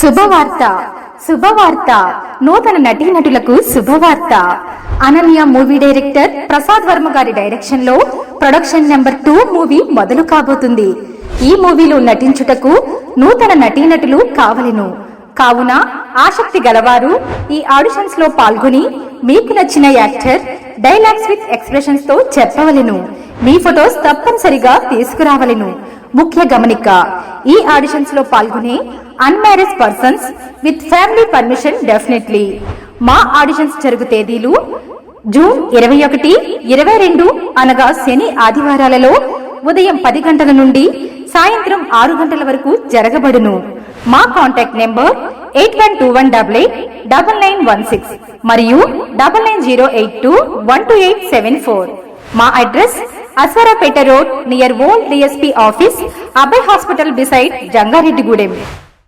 శుభవార్త శుభవార్త. నూతన నటీనటులకు శుభవార్త. అనన్య మూవీ డైరెక్టర్ ప్రసాద్ వర్మ గారి డైరెక్షన్లో ప్రొడక్షన్ నెంబర్ టూ మూవీ మొదలు కాబోతుంది. ఈ మూవీలో నటించుటకు నూతన నటీనటులు కావలెను. కావున ఆసక్తి గలవారు ఈ ఆడిషన్స్లో పాల్గొని మీకు నచ్చిన యాక్టర్ డైలాగ్స్ విత్ ఎక్స్ప్రెషన్స్తో చెప్పవలెను. మీ ఫొటోస్ తప్పనిసరిగా తీసుకురావలెను. ముఖ్య గమనిక. ఈ ఆడిషన్స్లో పాల్గొనే unmarried persons with family permission definitely. మా ఆడిషన్స్ జరుగు తేదీలు జూన్ ఇరవై ఒకటి ఇరవై రెండు అనగా శని ఆదివారాలలో ఉదయం పది గంటల నుండి సాయంత్రం ఆరు గంటల వరకు జరగబడును. మా contact number eight one two one double eight double nine one six మరియు double nine zero eight two one two eight seven four. మా address Aswaraopeta road near old DSP office Abhay hospital beside Jangareddygudem.